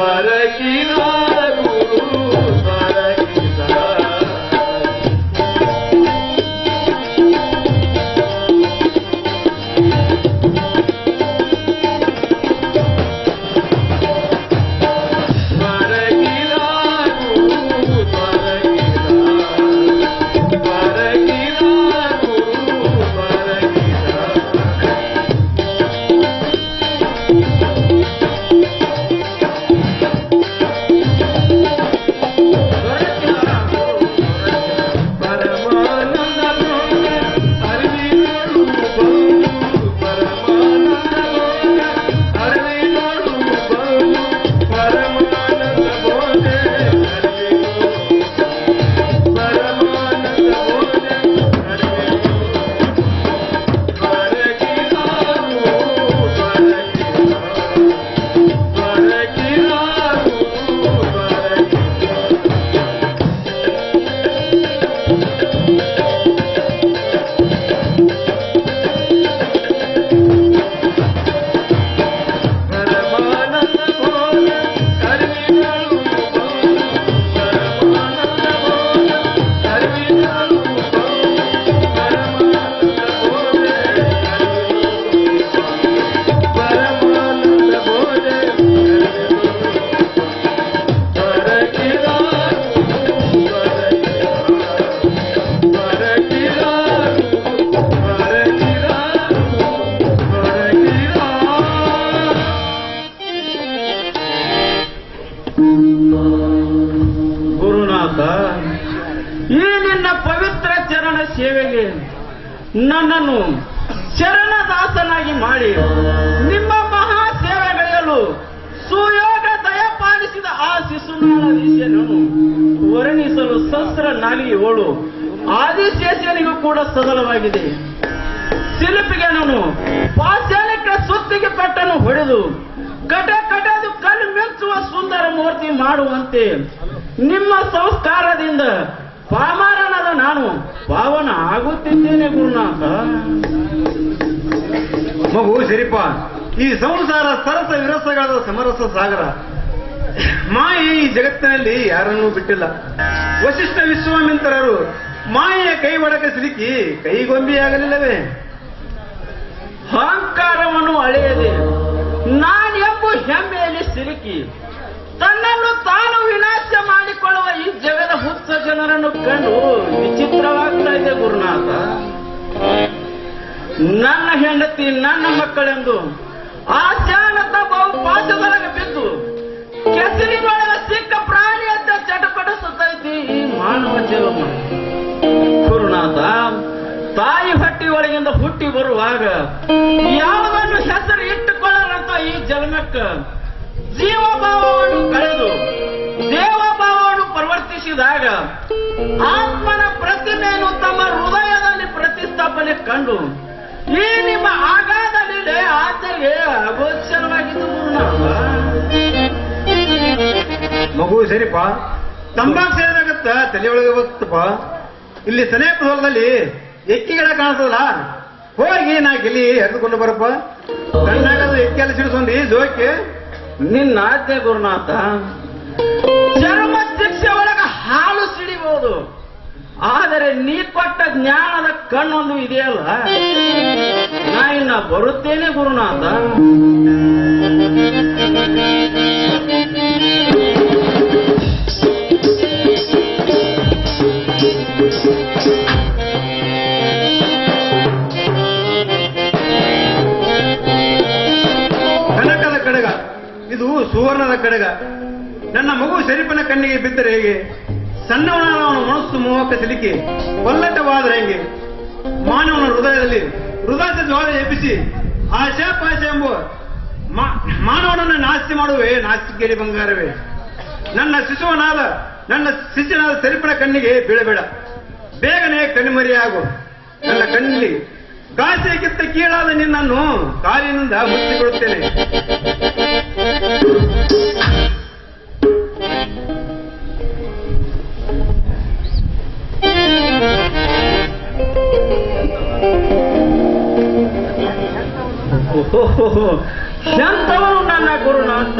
But ನನ್ನನ್ನು ಶರಣದಾಸನಾಗಿ ಮಾಡಿ ನಿಮ್ಮ ಮಹಾ ಸೇವೆಗಳೆಯಲು ಸುಯೋಗ ದಯಪಾಲಿಸಿದ ಆ ಶಿಶುನಾಳ ವರ್ಣಿಸಲು ವರ್ಣಿಸಲು ಸಸ್ರ ಓಳು ಆದಿಶೇಷನಿಗೂ ಕೂಡ ಸದಲವಾಗಿದೆ ಶಿಲ್ಪಿಗೆ ನಾನು ಪಾಶಾಲಿಕ ಸುತ್ತಿಗೆ ಪೆಟ್ಟನ್ನು ಹೊಡೆದು ಕಟ ಕಟದು ಕಲ್ಲು ಮೆಚ್ಚುವ ಸುಂದರ ಮೂರ್ತಿ ಮಾಡುವಂತೆ ನಿಮ್ಮ ಸಂಸ್ಕಾರದಿಂದ ಪಾಮಾರನಾದ ನಾನು ಪಾವನ ಆಗುತ್ತಿದ್ದೇನೆ ಗುರುನಾಥ. ಮಗು ಸರಿಪ ಈ ಸಂಸಾರ ಸರಸ ವಿರಸಗಳ ಸಮರಸ ಸಾಗರ, ಮಾಯೆ ಈ ಜಗತ್ತಿನಲ್ಲಿ ಯಾರನ್ನೂ ಬಿಟ್ಟಿಲ್ಲ. ವಶಿಷ್ಠ ವಿಶ್ವಾಮಿತ್ರರು ಮಾಯೆಯ ಕೈ ಒಡಕ ಸಿಲುಕಿ ಕೈಗೊಂಬಿಯಾಗಲಿಲ್ಲವೇ? ಅಹಂಕಾರವನ್ನು ಅಳೆಯದೆ ನಾನೆಂಬ ಹೆಮ್ಮೆಯಲ್ಲಿ ಸಿಲುಕಿ ತನ್ನನ್ನು ತಾನು ವಿನಾಶ ಮಾಡಿಕೊಳ್ಳುವ ಈ ಜಗದ ಹುತ್ತ ಜನರನ್ನು ಕಂಡು ವಿಚಿತ್ರವಾಗ್ತಾ ಇದೆ ಗುರುನಾಥ. ನನ್ನ ಹೆಂಡತಿ, ನನ್ನ ಮಕ್ಕಳೆಂದು ಆ ಜಾನತ ಬಹು ಪಾಠದೊಳಗೆ ಬಿದ್ದು ಕೆಸರಿನೊಳಗೆ ಸಿಕ್ಕ ಪ್ರಾಣಿಯಂತೆ ಚಟಪಡಿಸುತ್ತೈತಿ ಈ ಮಾನವ ಜೀವನ. ಗುರುನಾಥ, ತಾಯಿ ಹಟ್ಟಿ ಒಳಗಿಂದ ಹುಟ್ಟಿ ಬರುವಾಗ ಯಾವುದನ್ನು ಹೆಸರು ಇಟ್ಟುಕೊಳ್ಳರಂತ ಈ ಜನ್ಮಕ್ಕ ಜೀವಭಾವವನ್ನು ಕಳೆದು ದೇವಭಾವವನ್ನು ಪರಿವರ್ತಿಸಿದಾಗ ಆತ್ಮನ ಪ್ರತಿಮೆಯನ್ನು ತಮ್ಮ ಹೃದಯದಲ್ಲಿ ಪ್ರತಿಷ್ಠಾಪನೆ ಕಂಡು ಈ ನಿಮ್ಮ ಆಘಾತ ಮೇಲೆ ಆಚೆಗೆ ಅಗೋಚರವಾಗಿದ್ದು ಮಗು ಸರಿಪ ತಂಬಾಕ್ ಸೇರಿದಾಗತ್ತ ತಲೆಯೊಳಗೆ ಬರ್ತಪ್ಪ ಇಲ್ಲಿ ಸನೇಪ ಹೊಲದಲ್ಲಿ ಎಕ್ಕಿಗಳ ಕಾಣಿಸಲ್ಲ ಹೋಗಿ ನಾ ಗೆಲ್ಲಿ ಎರೆದುಕೊಂಡು ಬರಪ್ಪ. ಕಣ್ಣಾಗದು ಎಲ್ಲ ಸಿಡಿಸೊಂಡಿ ಜೋಕೆ ನಿನ್ನ ಆಜ್ಞೆ ಗುರುನಾಥ, ಚರ್ಮ ಶಿಕ್ಷೆ ಒಳಗ ಹಾಲು ಸಿಡಿಬಹುದು ಆದರೆ ನೀ ಕೊಟ್ಟ ಜ್ಞಾನದ ಕಣ್ಣೊಂದು ಇದೆಯಲ್ಲ? ನಾ ಇನ್ನ ಬರುತ್ತೇನೆ ಗುರುನಾಥ. ಸುವರ್ಣದ ಕಡಗ. ನನ್ನ ಮಗು ಶರೀಫನ ಕಣ್ಣಿಗೆ ಬಿದ್ದರೆ ಹೇಗೆ? ಸಣ್ಣವನಾದ ಅವನ ಮನಸ್ಸು ಮೋಹಕ್ಕೆ ಸಿಲುಕಿ ಕೊಲ್ಲಟವಾದರೆ ಹೆಂಗೆ? ಮಾನವನ ಹೃದಯದಲ್ಲಿ ಹೃದಯದ ಜ್ವಾಲ ಎಬ್ಬಿಸಿ, ಆಶಾ ಪಾಶ ಎಂಬ ಮಾನವನನ್ನು ನಾಸ್ತಿ ಮಾಡುವೆ ನಾಸ್ತಿಕೇರಿ ಬಂಗಾರವೇ. ನನ್ನ ಶಿಶುವನಾದ, ನನ್ನ ಶಿಷ್ಯನಾದ ಸರಿಪನ ಕಣ್ಣಿಗೆ ಬೀಳಬೇಡ. ಬೇಗನೆ ಕಣ್ಮರಿಯಾಗು. ನನ್ನ ಕಣ್ಣಲ್ಲಿ ಗಾಸಿಗಿತ್ತ ಕೀಳಾದ ನಿನ್ನನ್ನು ಕಾಲಿನಿಂದ ಮುಚ್ಚಿಕೊಳ್ಳುತ್ತೇನೆ. ಎಂಥವನು ನನ್ನ ಗುರುನಾಥ?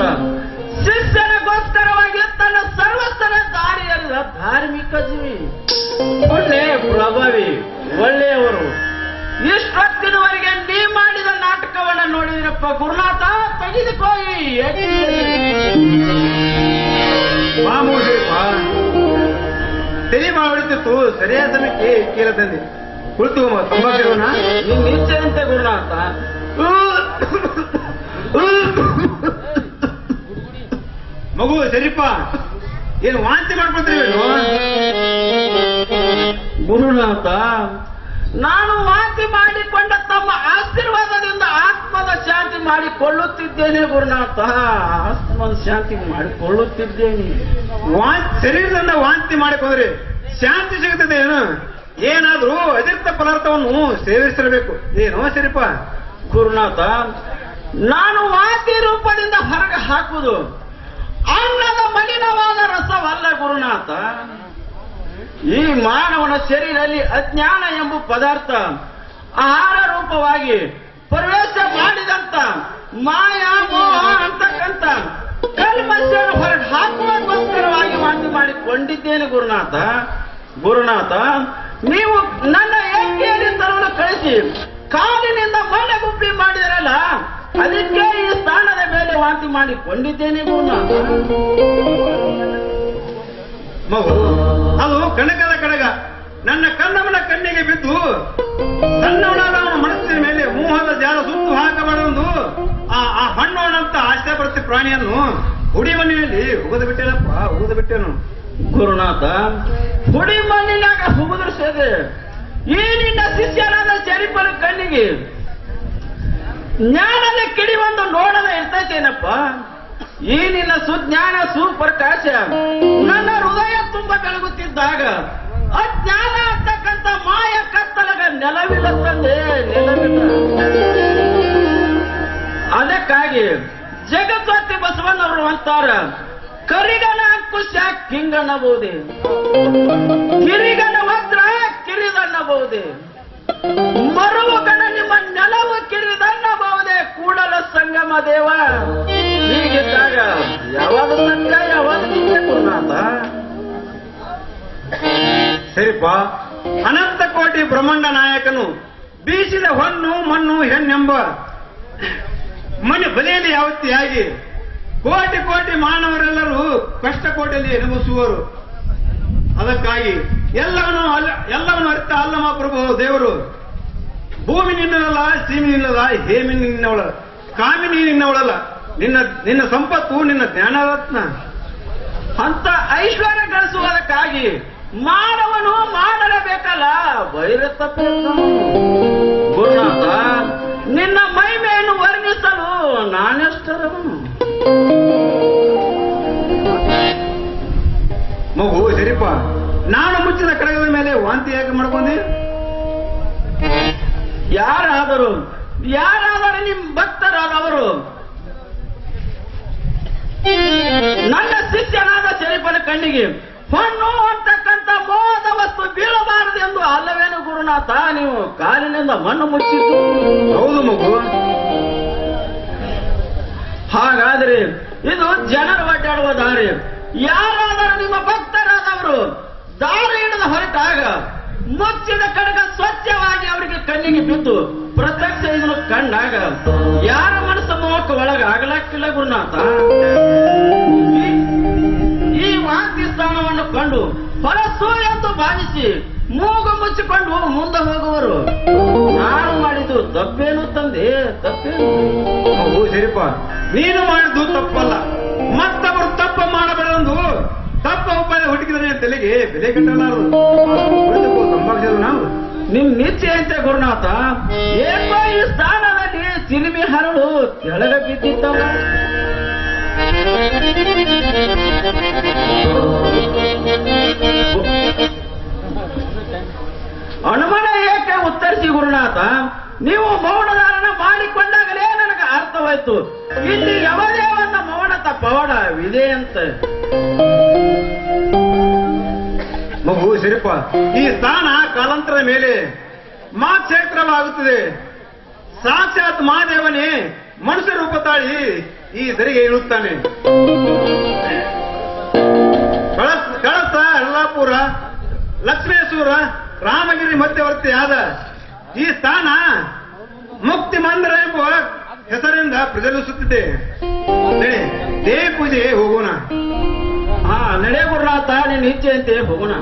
ದಾರಿಯಲ್ಲ ಧಾರ್ಮಿಕ ಜೀವಿ. ಒಳ್ಳೆ ಪ್ರಭಾವಿ ಒಳ್ಳೆಯವರು. ಇಷ್ಟೊತ್ತಿನವರೆಗೆ ನೀ ಮಾಡಿದ ನಾಟಕವನ್ನ ನೋಡಿದ್ರಪ್ಪ ಗುರುನಾಥ ತಲೆ ಬಾಳ ಹೊಡಿತಿತ್ತು, ಸರಿಯಾದ ಸಮಯಕ್ಕೆ ಕೀಲ ತಂದೆ ಕುಳಿತು ತುಂಬಾ ಸೇರೋಣ ನಿನ್ ನಿಶ್ಚಯಂತೆ ಗುರುನಾಥ. ಮಗು ಸರಿಪ್ಪ ಏನು ವಾಂತಿ ಮಾಡ್ಕೊತೀವಿ ಗುರುನಾಥ, ನಾನು ವಾಂತಿ ತಮ್ಮ ಆಶೀರ್ವಾದದಿಂದ ಆತ್ಮದ ಶಾಂತಿ ಮಾಡಿಕೊಳ್ಳುತ್ತಿದ್ದೇನೆ ಗುರುನಾಥ. ಆತ್ಮದ ಶಾಂತಿ ಮಾಡಿಕೊಳ್ಳುತ್ತಿದ್ದೇನೆ. ವಾಂತಿ ಶರೀರದಿಂದ ವಾಂತಿ ಮಾಡಿಕೊಂಡ್ರೆ ಶಾಂತಿ ಸಿಗುತ್ತದೆ ಏನು? ಏನಾದ್ರೂ ಅತಿರಿಕ್ತ ಪದಾರ್ಥವನ್ನು ಸೇವಿಸಿರಬೇಕು. ಏನೋ ಸರಿಪ? ಗುರುನಾಥ ನಾನು ವಾಂತಿ ರೂಪದಿಂದ ಹೊರಗೆ ಹಾಕುವುದು ಅನ್ನದ ಮಲಿನವಾದ ರಸವಲ್ಲ ಗುರುನಾಥ. ಈ ಮಾನವನ ಶರೀರದಲ್ಲಿ ಅಜ್ಞಾನ ಎಂಬ ಪದಾರ್ಥ ಆಹಾರ ರೂಪವಾಗಿ ಪ್ರವೇಶ ಮಾಡಿದಂತ ಮಾಯಾ ಮೋಹ ಅಂತಕ್ಕಂಥ ಕಲ್ಮಶವನ್ನು ಹೊರಗೆ ಹಾಕುವಗೋಸ್ಕರವಾಗಿ ವಾಂತಿ ಮಾಡಿಕೊಂಡಿದ್ದೇನೆ ಗುರುನಾಥ. ಗುರುನಾಥ, ನೀವು ನನ್ನ ಏಕೆಯಲ್ಲಿ ತರಲು ಕಳಿಸಿ, ಕಾಲಿನಿಂದ ಮಣ್ಣೆ ಗುಪ್ಪಿ ಮಾಡಿದರಲ್ಲ, ಅದಕ್ಕೆ ಈ ಸ್ಥಾನದ ಮೇಲೆ ವಾಂತಿ ಮಾಡಿಕೊಂಡಿದ್ದೇನೆ ಗುರುನಾಥ. ಮಗು ಅದು ಕಣಕದ ಕಡಗ. ನನ್ನ ಕಣ್ಣವನ ಕಣ್ಣಿಗೆ ಬಿದ್ದು ಅವನ ಮನಸ್ಸಿನ ಮೇಲೆ ಮೋಹದ ಜಾಲ ಸುತ್ತು ಹಾಕಬಾರದು. ಆ ಆ ಹಣ್ಣೋಣಂತ ಆಶೆ ಪ್ರತಿ ಪ್ರಾಣಿಯನ್ನು ಹುಡಿ ಮನೆಯಲ್ಲಿ ಉಗದು ಬಿಟ್ಟೇನಪ್ಪ ಉಗದು ಬಿಟ್ಟೇನು ಗುರುನಾಥ, ಹುಡಿ ಮಣ್ಣಿನಾಗ ಹುಗುದ್ರು ಸೇದೆ ಈ ನಿನ್ನ ಶಿಷ್ಯನಾದ ಚರಿಪನ ಕಣ್ಣಿಗೆ ಜ್ಞಾನದ ಕಿಡಿ ಒಂದು ನೋಡದ ಇರ್ತೈತೇನಪ್ಪ? ಈ ನಿನ್ನ ಸುಜ್ಞಾನ, ಸುಪ್ರಕಾಶ. ನನ್ನ ಹೃದಯ ತುಂಬ ಬೆಳಗುತ್ತಿದ್ದಾಗ ಅಜ್ಞಾನ ನೆಲವಿಲ್ಲ ತಂದೆ ನೆಲವಿಲ್ಲ. ಅದಕ್ಕಾಗಿ ಜಗತ್ವತಿ ಬಸವಣ್ಣವರು ಅಂತಾರ ಕರಿಗನ ಕುಶ ಕಿಂಗನಬಹುದೇ ಕಿರಿಗನ ವಸ್ತ್ರ ಕಿರಿದನ್ನಬಹುದೇ ಮರುವ ಗಣ ನಿಮ್ಮ ನೆಲವು ಕಿರಿದನ್ನಬಹುದೇ ಕೂಡಲ ಸಂಗಮ ದೇವ. ಹೀಗಿದ್ದಾಗ ಯಾವಾಗ ಸಂಘ ಯಾವಾಗ ನಿತ್ಯ ಗುರುನಾಥ? ಸರಿಪ ಅನಂತ ಕೋಟಿ ಬ್ರಹ್ಮಾಂಡ ನಾಯಕನು ಬೀಸಿದ ಹೊನ್ನು, ಮಣ್ಣು ಹೆಣ್ಣೆಂಬ ಮನೆ ಬಲೆಯಲ್ಲಿ ಯಾವತ್ತಿಯಾಗಿ ಕೋಟಿ ಕೋಟಿ ಮಾನವರೆಲ್ಲರೂ ಕಷ್ಟ ಕೋಟೆಯಲ್ಲಿ ಅನುಭವಿಸುವರು ಅದಕ್ಕಾಗಿ ಎಲ್ಲವನ್ನೂ ಅಲ್ಲ, ಎಲ್ಲವನ್ನು ಅರಿತ ಅಲ್ಲಮ ಪ್ರಭು ದೇವರು. ಭೂಮಿ ನಿನ್ನವಲ್ಲ ಸೀಮಿ ನಿನ್ನದ ಹೇಮಿ ನಿನ್ನವಳ ಕಾಮಿನಿ ನಿನ್ನವಳಲ್ಲ ನಿನ್ನ ನಿನ್ನ ಸಂಪತ್ತು, ನಿನ್ನ ಜ್ಞಾನರತ್ನ. ಅಂತ ಐಶ್ವರ್ಯ ಗಳಿಸುವುದಕ್ಕಾಗಿ ಮಾನವನು ಮಾಡಲೇಬೇಕಲ್ಲ ವೈರ ಗುರುನಾಥ, ನಿನ್ನ ಮಹಿಮೆಯನ್ನು ವರ್ಣಿಸಲು ನಾನೆಷ್ಟರವನು ಮಗು ಸರಿಪ ನಾನು ಮುಚ್ಚಿದ ಕಡಗದ ಮೇಲೆ ವಾಂತಿ ಯಾಕೆ ಮಾಡ್ಕೊಂಡಿ? ಯಾರಾದರೂ ಯಾರಾದರೂ ನಿಮ್ಮ ಭಕ್ತರಾದವರು, ನನ್ನ ಶಿಷ್ಯನಾದ ಶರೀಫನ ಕಣ್ಣಿಗೆ, ಹೊಣ್ಣು ಅಂತಕ್ಕಂಥ ವಸ್ತು ಬೀಳಬಾರದೆಂದು ಅಲ್ಲವೇನು ಗುರುನಾಥ ನೀವು ಕಾಲಿನಿಂದ ಮಣ್ಣು ಮುಚ್ಚಿದ್ದು? ಹೌದು ಮಗು. ಹಾಗಾದ್ರೆ ಇದು ಜನರು ಅಡ್ಡಾಡುವ ದಾರಿ. ಯಾರಾದರೂ ನಿಮ್ಮ ಭಕ್ತರಾದವರು ದಾರಿ ಹಿಡಿದು ಹೊರಟಾಗ ಮುಚ್ಚಿದ ಕಡಗ ಸ್ವಚ್ಛವಾಗಿ ಅವರಿಗೆ ಕಣ್ಣಿಗೆ ಬಿದ್ದು ಪ್ರತ್ಯಕ್ಷ ಇದನ್ನು ಕಂಡಾಗ ಯಾರ ಮನಸ್ಸು ಮೋಹಕ್ಕೆ ಒಳಗ ಆಗಲಾಕಿಲ್ಲ ಗುರುನಾಥ? ಈ- ಈ ವಾಂತಿ ಸ್ಥಾನವನ್ನು ಕಂಡು ಹೊರಸು ಎಂದು ಭಾವಿಸಿ ಮೂಗು ಮುಚ್ಚಿಕೊಂಡು ಮುಂದೆ ಹೋಗುವರು. ನಾನು ಮಾಡಿದ್ದು ತಪ್ಪೇನು ತಂದೆ? ತಪ್ಪೇನು ಮಗು ಸರಿಪ ನೀನು ಮಾಡಿದ್ದು ತಪ್ಪಲ್ಲ. ಮತ್ತೊಬ್ಬರು ತಪ್ಪು ಮಾಡಬೇಡಂದು ತಪ್ಪ ಉಪಾಯ ಹುಡುಕಿದ್ರೆ ತಲೆಗೆ ಬೆಲೆ ಕಟ್ಟಲಾರದು. ನಿಮ್ಮ ನಾವು ನಿಮ್ ನಿಶ್ಚಯಂತೆ ಗುರುನಾಥ? ಏಕೋ ಈ ಸ್ಥಾನದಲ್ಲಿ ಸಿನಿಮೆ ಹರಳು ಕೆಳಗೆ ಬಿದ್ದಿದ್ದವ ಉತ್ತರಿಸಿ ಗುರುನಾಥ, ನೀವು ಮೌನದಾರನ ಮಾಡಿಕೊಂಡಾಗಲೇ ನನಗೆ ಅರ್ಥವಾಯ್ತು. ಇಲ್ಲಿ ಯವದೇವನ ಮೌನ ಪವಾಡವಿದೆ ಅಂತ. ಮಗು ಸಿರಿಪ್ಪ, ಈ ಸ್ಥಾನ ಕಾಲಾಂತರ ಮೇಲೆ ಮಾ ಕ್ಷೇತ್ರವಾಗುತ್ತದೆ ಸಾಕ್ಷಾತ್ ಮಹಾದೇವನೇ ಮನುಷ್ಯ ರೂಪ ತಾಳಿ ಈ ಸರಿಗೆ ಇಳುತ್ತಾನೆ ಕಳಸ ಕಳಸ ಎಲ್ಲ ಲಕ್ಷ್ಮೇಶ್ವರ, ರಾಮಗಿರಿ ಮಧ್ಯವರ್ತಿಯಾದ ಈ ಸ್ಥಾನ ಮುಕ್ತಿ ಮಂದಿರ ಎಂಬ ಹೆಸರಿಂದ ಪ್ರಜಲಿಸುತ್ತಿದೆ ದೇ ಪೂಜೆ ಹೋಗೋಣ. ಹಾ ನಡೆ ಗುರುನಾಥ ನಿನ್ನ ಇಚ್ಛೆಯಂತೆ ಹೋಗೋಣ.